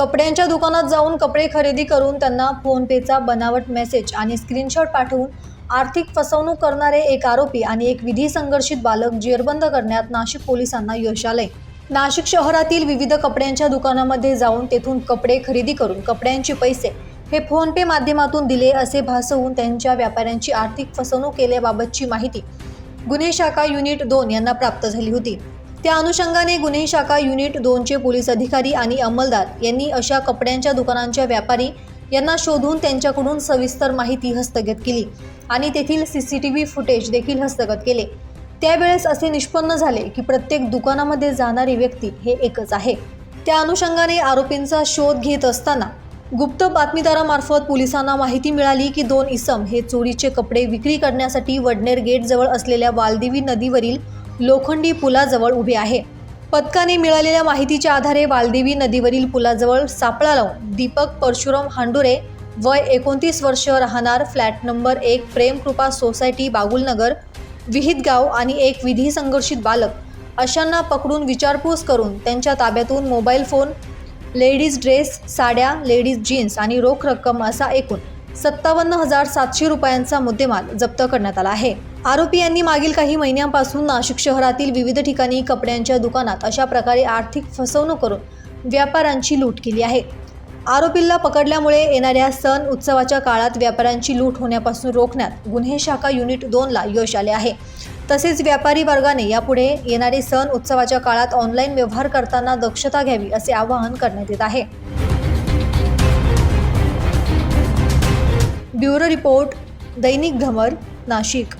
कपड्यांच्या दुकानात जाऊन कपडे खरेदी करून त्यांना फोनपेचा बनावट मेसेज आणि स्क्रीनशॉट पाठवून आर्थिक फसवणूक करणारे एक आरोपी आणि एक विधी संघर्षित बालक जेरबंद करण्यात नाशिक पोलिसांना यश आले नाशिक शहरातील विविध कपड्यांच्या दुकानामध्ये जाऊन तेथून कपडे खरेदी करून कपड्यांचे पैसे हे फोनपे माध्यमातून दिले असे भासवून त्यांच्या व्यापाऱ्यांची आर्थिक फसवणूक केल्याबाबतची माहिती गुन्हे शाखा युनिट दोन यांना प्राप्त झाली होती. त्या अनुषंगाने गुन्हे शाखा युनिट दोनचे पोलीस अधिकारी आणि अंमलदार यांनी अशा कपड्यांच्या दुकानांच्या व्यापारी यांना शोधून त्यांच्याकडून सविस्तर माहिती हस्तगत केली आणि तेथील C C T V footage देखील हस्तगत केले. त्यावेळेस असे निष्पन्न झाले की प्रत्येक दुकानामध्ये जाणारी व्यक्ती हे एकच आहे. त्या अनुषंगाने आरोपींचा शोध घेत असताना गुप्त बातमीदारामार्फत पोलिसांना माहिती मिळाली की दोन इसम हे चोरीचे कपडे विक्री करण्यासाठी वडनेर गेटजवळ असलेल्या वालदेवी नदीवरील लोखंडी पुलाजवळ उभे आहे. पथकाने मिळालेल्या माहितीच्या आधारे वालदेवी नदीवरील पुलाजवळ सापळा लावून दीपक परशुराम हांडुरे वय एकोणतीस वर्ष राहणार फ्लॅट नंबर एक प्रेमकृपा सोसायटी बागुलनगर विहित गाव आणि एक विधी संघर्षित बालक. अशांना पकडून विचारपूस करून त्यांच्या ताब्यातून मोबाईल फोन लेडीज ड्रेस साड्या लेडीज जीन्स आणि रोख रक्कम असा एकूण सत्तावन्न हजार सातशे रुपयांचा मुद्देमाल जप्त करण्यात आला आहे. आरोपी यांनी मागील काही महिन्यांपासून नाशिक शहरातील विविध ठिकाणी कपड्यांच्या दुकानात अशा प्रकारे आर्थिक फसवणूक करून व्यापाऱ्यांची लूट केली आहे. आरोपीला पकडल्यामुळे येणाऱ्या सण उत्सवाच्या काळात व्यापाऱ्यांची लूट होण्यापासून रोखण्यात गुन्हे शाखा युनिट दोनला यश आले आहे. तसेच व्यापारी वर्गाने यापुढे येणारे सण उत्सवाच्या काळात ऑनलाईन व्यवहार करताना दक्षता घ्यावी असे आवाहन करण्यात येत आहे. ब्युरो रिपोर्ट दैनिक भ्रमर नाशिक.